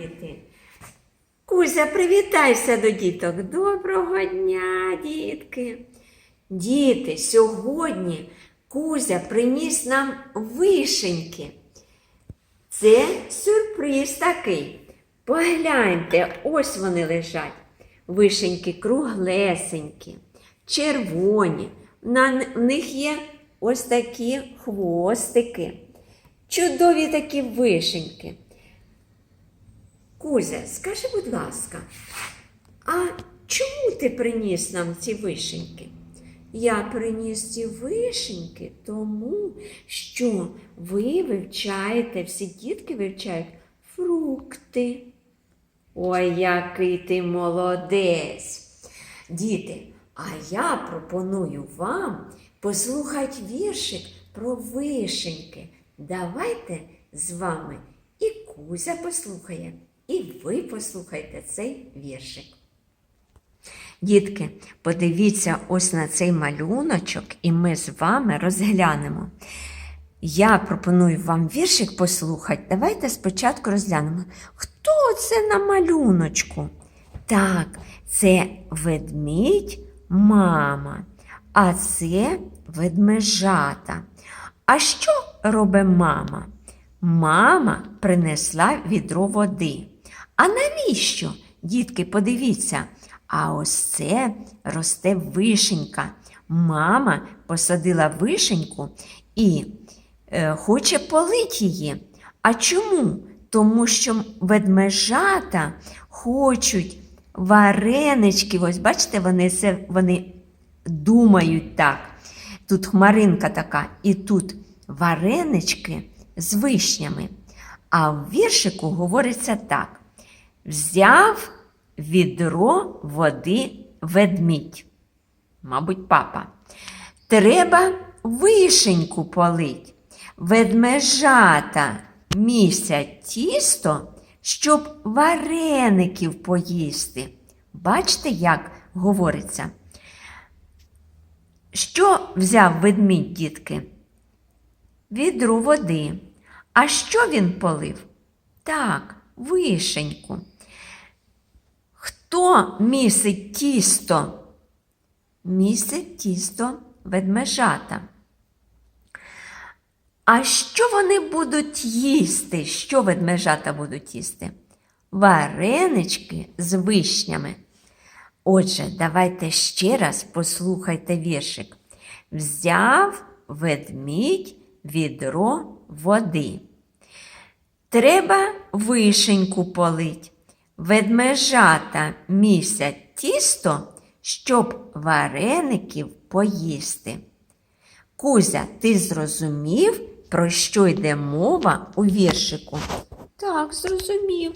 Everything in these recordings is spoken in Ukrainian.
діти. Кузя, привітайся до діток. Доброго дня, дітки. Діти, сьогодні Кузя приніс нам вишеньки. Це сюрприз такий. Погляньте, ось вони лежать. Вишеньки круглесенькі, червоні. На них є ось такі хвостики. Чудові такі вишеньки. Кузя, скажи, будь ласка, а чому ти приніс нам ці вишеньки? Я приніс ці вишеньки тому, що ви вивчаєте, всі дітки вивчають фрукти. Ой, який ти молодець. Діти, а я пропоную вам послухати віршик про вишеньки. Давайте з вами і Кузя послухає, і ви послухайте цей віршик. Дітки, подивіться ось на цей малюночок, і ми з вами розглянемо. Я пропоную вам віршик послухати. Давайте спочатку розглянемо, хто це на малюночку? Так, це ведмідь мама, а це ведмежата. А що робить мама? Мама принесла відро води. А навіщо? Дітки, подивіться. А ось це росте вишенька. Мама посадила вишеньку і е, хоче полить її. А чому? Тому що ведмежата хочуть варенички. Ось бачите, вони, це, вони думають так. Тут хмаринка така, і тут варенички з вишнями. А в віршику говориться так: взяв відро води ведмідь. Мабуть, папа. Треба вишеньку полить. Ведмежата місять тісто, щоб вареників поїсти. Бачите, як говориться? Що взяв ведмідь, дітки? Відру води. А що він полив? Так, вишеньку. Хто місить тісто? Місить тісто ведмежата. А що вони будуть їсти? Що ведмежата будуть їсти? Варенички з вишнями. Отже, давайте ще раз послухайте віршик. Взяв ведмідь відро води. Треба вишеньку полить. Ведмежата місять тісто, щоб вареників поїсти. Кузя, ти зрозумів, про що йде мова у віршику? Так, зрозумів.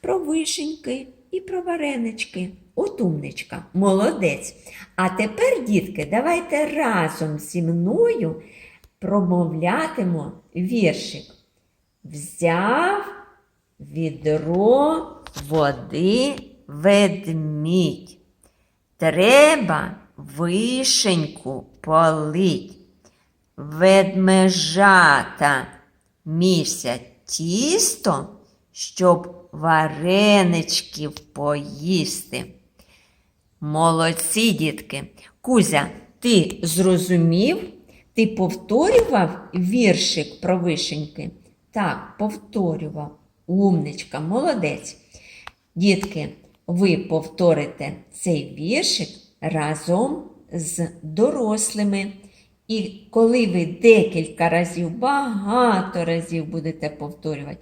Про вишеньки і про варенички. От умничка, молодець. А тепер, дітки, давайте разом зі мною промовлятимо віршик. Взяв відро води ведмідь. Треба вишеньку полить. Ведмежата місять тісто, щоб вареничків поїсти. Молодці, дітки. Кузя, ти зрозумів? Ти повторював віршик про вишеньки? Так, повторював. Умничка, молодець. Дітки, ви повторите цей віршик разом з дорослими. І коли ви декілька разів, багато разів будете повторювати,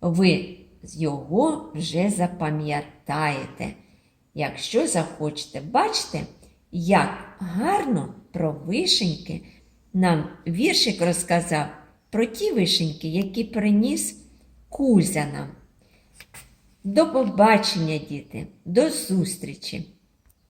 ви його вже запам'ятаєте. Якщо захочете, бачите, як гарно про вишеньки нам віршик розказав про ті вишеньки, які приніс Кузя нам. До побачення, діти, до зустрічі!